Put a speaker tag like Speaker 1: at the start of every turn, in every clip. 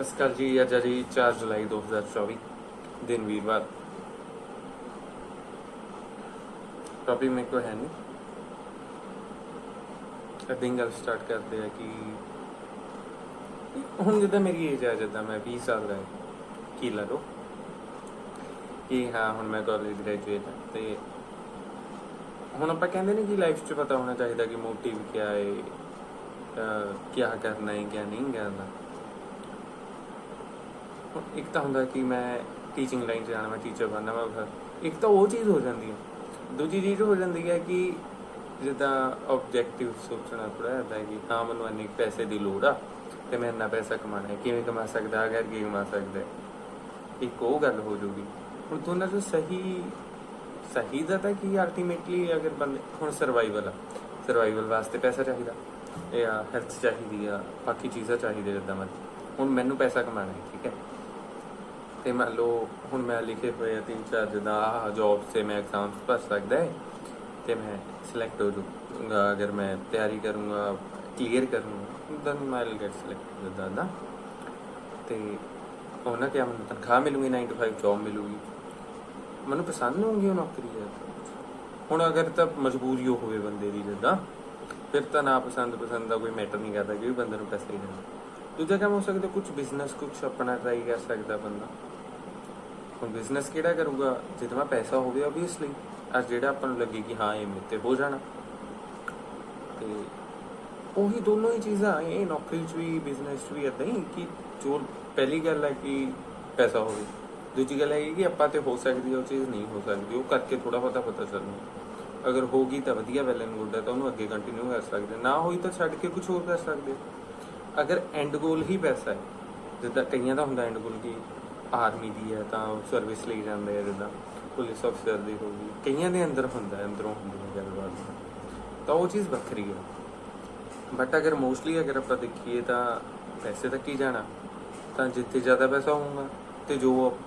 Speaker 1: ਅਸਕਰ ਜੀ, ਅੱਜ ਜੀ 4 ਜੁਲਾਈ 2024 ਦਿਨ ਵੀਰਵਾਰ ਟੌਪਿਕ ਮੇਰੇ ਕੋਲ ਹੈ ਨਹੀਂ। ਅੱਧੀ ਗੱਲ ਸਟਾਰਟ ਕਰਦੇ ਆ ਕਿ ਹੁਣ ਜਿੱਦਾਂ ਮੇਰੀ ਏਜ ਆ, ਜਿੱਦਾਂ ਮੈਂ 20 ਸਾਲ ਦਾ ਕੀ ਲਾ ਲਓ। ਕਿ ਹਾਂ, ਹੁਣ ਮੈਂ ਕਾਲਜ ਗ੍ਰੈਜੂਏਟ ਤੇ ਹੁਣ ਆਪਾਂ ਕਹਿੰਦੇ ਨੇ ਕਿ ਲਾਈਫ 'ਚ ਪਤਾ ਹੋਣਾ ਚਾਹੀਦਾ ਕਿ ਮੋਟਿਵ ਕੀ ਹੈ ਕੀ ਕਰਨਾ ਹੈ ਕੀ ਨਹੀਂ ਕਰਨਾ। ਇੱਕ ਤਾਂ ਹੁੰਦਾ ਕਿ ਮੈਂ ਟੀਚਿੰਗ ਲਾਈਨ 'ਚ ਜਾਣਾ, ਮੈਂ ਟੀਚਰ ਬਣਨਾ ਵਾ ਫਿਰ ਇੱਕ ਤਾਂ ਉਹ ਚੀਜ਼ ਹੋ ਜਾਂਦੀ ਹੈ। ਦੂਜੀ ਚੀਜ਼ ਹੋ ਜਾਂਦੀ ਹੈ ਕਿ ਜਿੱਦਾਂ ਆਬਜੈਕਟਿਵ ਸੋਚਣਾ ਥੋੜਾ ਹੁੰਦਾ ਹੈ ਕਿ ਹਾਂ, ਮੈਨੂੰ ਇੰਨੇ ਪੈਸੇ ਦੀ ਲੋੜ ਆ ਤੇ ਮੈਂ ਇੰਨਾ ਪੈਸਾ ਕਮਾਣਾ ਹੈ। ਕਿਵੇਂ ਕਮਾ ਸਕਦਾ ਅਗਰ ਕੀ ਕਮਾ ਸਕਦਾ ਇੱਕ ਉਹ ਗੱਲ ਹੋ ਜੂਗੀ। ਹੁਣ ਦੋਨਾਂ ਚੋਂ ਸਹੀ ਸਹੀ ਦਾ ਤਾਂ ਕੀ ਅਲਟੀਮੇਟਲੀ ਅਗਰ ਬੰਦੇ, ਹੁਣ ਸਰਵਾਈਵਲ ਆ। ਸਰਵਾਈਵਲ ਵਾਸਤੇ ਪੈਸਾ ਚਾਹੀਦਾ ਇਹ ਆ ਹੈਲਥ ਚਾਹੀਦੀ ਆ, ਬਾਕੀ ਚੀਜ਼ਾਂ ਚਾਹੀਦੀਆਂ ਜਿੱਦਾਂ ਮਰਜ਼ੀ। ਹੁਣ ਮੈਨੂੰ ਪੈਸਾ ਕਮਾਣਾ ਹੈ, ਠੀਕ ਹੈ। ਤੇ ਮੰਨ ਲਓ ਹੁਣ ਮੈਂ ਲਿਖੇ ਹੋਏ ਆ ਤਿੰਨ ਚਾਰ ਜਿੱਦਾਂ ਆਹ ਜੌਬ ਸੇ ਮੈਂ ਐਗਜ਼ਾਮਸ ਭਰ ਸਕਦਾ ਹੈ ਤੇ ਮੈਂ ਸਿਲੈਕਟ ਹੋ ਜਾਊਂਗਾ। ਅਗਰ ਮੈਂ ਤਿਆਰੀ ਕਰੂੰਗਾ ਕਲੀਅਰ ਕਰੂੰਗਾ ਦੈਨ ਮੈਂ ਵਿਲ ਗੈਟ ਸਿਲੈਕਟ ਜਿੱਦਾਂ ਨਾ ਤੇ ਉਹਨਾਂ ਕਿ ਮੈਨੂੰ ਤਨਖਾਹ ਮਿਲੂਗੀ 9 to 5 ਜੌਬ ਮਿਲੂਗੀ। ਮੈਨੂੰ ਪਸੰਦ ਹੋਊਗੀ ਉਹ ਨੌਕਰੀ ਹੁਣ ਅਗਰ ਤਾਂ ਮਜਬੂਰੀ ਉਹ ਹੋਵੇ ਬੰਦੇ ਦੀ ਜਿੱਦਾਂ, ਫਿਰ ਤਾਂ ਨਾ ਪਸੰਦ ਪਸੰਦ ਦਾ ਕੋਈ ਮੈਟਰ ਨਹੀਂ ਕਰਦਾ ਕਿ ਬੰਦੇ ਨੂੰ ਪੈਸੇ ਹੀ ਦੇਣਾ। ਦੂਜਾ ਕੰਮ ਹੋ ਸਕਦਾ ਕੁਝ ਬਿਜ਼ਨਸ ਕੁਝ ਆਪਣਾ ਟਰਾਈ ਕਰ ਸਕਦਾ ਬੰਦਾ। ਹੁਣ ਬਿਜ਼ਨਸ ਕਿਹੜਾ ਕਰੂਗਾ? ਜਿੱਦਾਂ ਪੈਸਾ ਹੋਵੇ ਆਬਵੀਅਸਲੀ ਅੱਜ ਜਿਹੜਾ ਆਪਾਂ ਨੂੰ ਲੱਗੇ ਕਿ ਹਾਂ, ਇਹ ਮੇਰੇ ਹੋ ਜਾਣਾ। ਤੇ ਉਹੀ ਦੋਨੋਂ ਹੀ ਚੀਜ਼ਾਂ ਇਹ ਨੌਕਰੀ 'ਚ ਵੀ ਬਿਜ਼ਨਸ 'ਚ ਵੀ ਇਦਾਂ ਹੀ ਕਿ ਜੋ ਪਹਿਲੀ ਗੱਲ ਹੈ ਕਿ ਪੈਸਾ ਹੋਵੇ। ਦੂਜੀ ਗੱਲ ਹੈ ਕਿ ਆਪਾਂ ਤੇ ਹੋ ਸਕਦੀ ਹੈ, ਉਹ ਚੀਜ਼ ਨਹੀਂ ਹੋ ਸਕਦੀ। ਉਹ ਕਰਕੇ ਥੋੜਾ ਬਹੁਤਾ ਪਤਾ ਚੱਲਣਾ ਅਗਰ ਹੋਗੀ ਤਾਂ ਵਧੀਆ ਵੈਲ ਐਂਡ ਗੁੱਡ ਹੈ, ਤਾਂ ਉਹਨੂੰ ਅੱਗੇ ਕੰਟੀਨਿਊ ਕਰ ਸਕਦੇ। ਨਾ ਹੋਈ ਤਾਂ ਛੱਡ ਕੇ ਕੁਝ ਹੋਰ ਕਰ ਸਕਦੇ। ਅਗਰ ਐਂਡ ਗੋਲ ਹੀ ਪੈਸਾ ਹੈ, ਜਿੱਦਾਂ ਕਈਆਂ ਦਾ ਹੁੰਦਾ ਐਂਡ ਗੋਲ ਕਿ ਆਰਮੀ ਦੀ ਹੈ ਤਾਂ ਸਰਵਿਸ ਲਈ ਜਾਂਦੇ ਆ, ਜਿੱਦਾਂ ਪੁਲਿਸ ਅਫਸਰ ਦੀ ਹੋ ਗਈ। ਕਈਆਂ ਦੇ ਅੰਦਰ ਹੁੰਦਾ ਅੰਦਰੋਂ ਹੁੰਦੀ ਹੈ ਗੱਲਬਾਤ। ਤਾਂ ਉਹ ਚੀਜ਼ ਵੱਖਰੀ ਹੈ। ਬਟ ਅਗਰ ਮੋਸਟਲੀ ਅਗਰ ਆਪਾਂ ਦੇਖੀਏ ਤਾਂ ਪੈਸੇ ਤੱਕ ਹੀ ਜਾਣਾ, ਤਾਂ ਜਿੱਥੇ ਜ਼ਿਆਦਾ ਪੈਸਾ ਹੋਊਗਾ, ਤੇ ਜੋ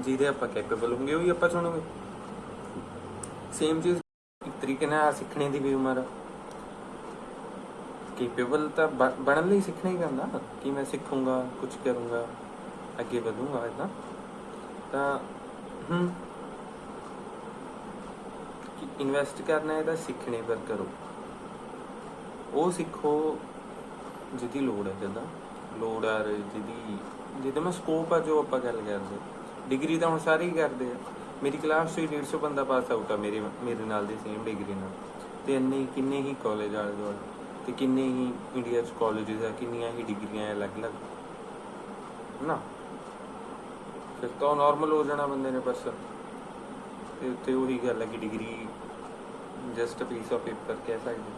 Speaker 1: ਜਿਹਦੇ ਆਪਾਂ ਕੈਪੇਬਲ ਹੋਵਾਂਗੇ ਉਹ ਹੀ ਆਪਾਂ ਚੁਣਾਂਗੇ। ਸੇਮ ਚੀਜ਼ ਇੱਕ ਤਰੀਕੇ ਨਾਲ ਸਿੱਖਣੇ ਦੀ ਵੀ ਉਮਰ ਆ। ਕੈਪੇਬਲ ਤਾਂ ਬ- ਬਣਨ ਲਈ ਸਿੱਖਣਾ ਹੀ ਪੈਂਦਾ। ਕਿ ਮੈਂ ਸਿੱਖੂੰਗਾ ਕੁਝ ਕਰੂੰਗਾ, ਅੱਗੇ ਵਧੂੰਗਾ ਇਦਾਂ ਤਾਂ ਹਮ ਇਨਵੈਸਟ ਕਰਨਾ ਹੈ ਤਾਂ ਸਿੱਖਣੇ ਪਰ ਕਰੋ। ਉਹ ਸਿੱਖੋ ਜਿਹਦੀ ਲੋੜ ਹੈ ਜਦਾਂ ਲੋੜ ਆ ਰਹੀ, ਜਿਹਦੀ, ਜਿਹਦੇ ਮੈਂ ਸਕੋਪ ਆ ਜੋ ਆਪਾਂ ਗੱਲ ਕਰਦੇ। ਡਿਗਰੀ ਤਾਂ ਹੁਣ ਸਾਰੇ ਹੀ ਕਰਦੇ ਆ। ਮੇਰੀ ਕਲਾਸ 'ਚ ਹੀ 150 ਬੰਦਾ ਪਾਸ ਆਊਟ ਆ ਮੇਰੇ ਮੇਰੇ ਨਾਲ ਦੇ ਸੇਮ ਡਿਗਰੀ ਨਾਲ। ਤੇ ਇੰਨੇ, ਕਿੰਨੇ ਹੀ ਕਾਲਜ ਆਲੇ ਦੁਆਲੇ ਤੇ ਕਿੰਨੇ ਹੀ ਇੰਡੀਆ 'ਚ ਕਾਲਜਸ ਆ, ਕਿੰਨੀਆਂ ਹੀ ਡਿਗਰੀਆਂ ਅਲੱਗ-ਅਲੱਗ। ਨਾ ਫਿਰ ਤਾਂ ਨਾਰਮਲ ਹੋ ਜਾਣਾ ਬੰਦੇ ਨੇ ਬਸ। ਤੇ ਉੱਤੇ ਉਹੀ ਗੱਲ ਹੈ ਕਿ degree just piece of paper ਕਹਿ ਸਕਦੇ।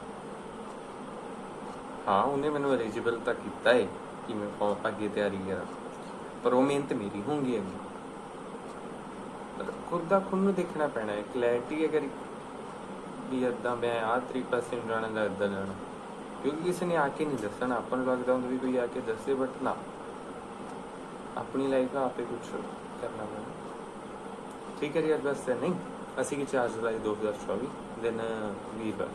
Speaker 1: ਹਾਂ, ਉਹਨੇ ਮੈਨੂੰ ਐਲੀਜੀਬਲ ਤਾਂ ਕੀਤਾ ਹੈ ਕਿ ਮੈਂ ਫਾਰਮ ਅੱਗੇ ਤਿਆਰੀ ਕਰਾਂ। ਪਰ ਉਹ ਮਿਹਨਤ ਮੇਰੀ ਹੋਊਗੀ ਅੱਗੇ। ਖੁਦ ਦਾ ਖੁਦ ਨੂੰ ਦੇਖਣਾ ਪੈਣਾ ਹੈ। ਕਲੈਰਿਟੀ ਅਗਰ ਵੀ ਏਦਾਂ ਮੈਂ ਆਹ ਤਰੀਕਾ ਸੇ ਜਾਣਾ ਦਾ ਏਦਾਂ ਜਾਣਾ ਕਿਉਂਕਿ ਕਿਸੇ ਨੇ ਆ ਕੇ ਨਹੀਂ ਦੱਸਣਾ। ਆਪਾਂ ਨੂੰ ਲੱਗਦਾ ਹੁੰਦਾ ਵੀ ਕੋਈ ਆ ਕੇ ਦੱਸੇ ਬਟ ਨਾ। ਆਪਣੀ ਲਾਈਫ ਦਾ ਆਪੇ ਕੁਝ ਕਰਨਾ ਪੈਣਾ। ਠੀਕ ਹੈ ਜੀ, ਅੱਜ ਬਸ ਨਹੀਂ। ਅਸੀਂ ਕਿ 4 ਜੁਲਾਈ 2024 ਦਿਨ ਵੀਰਵਾਰ।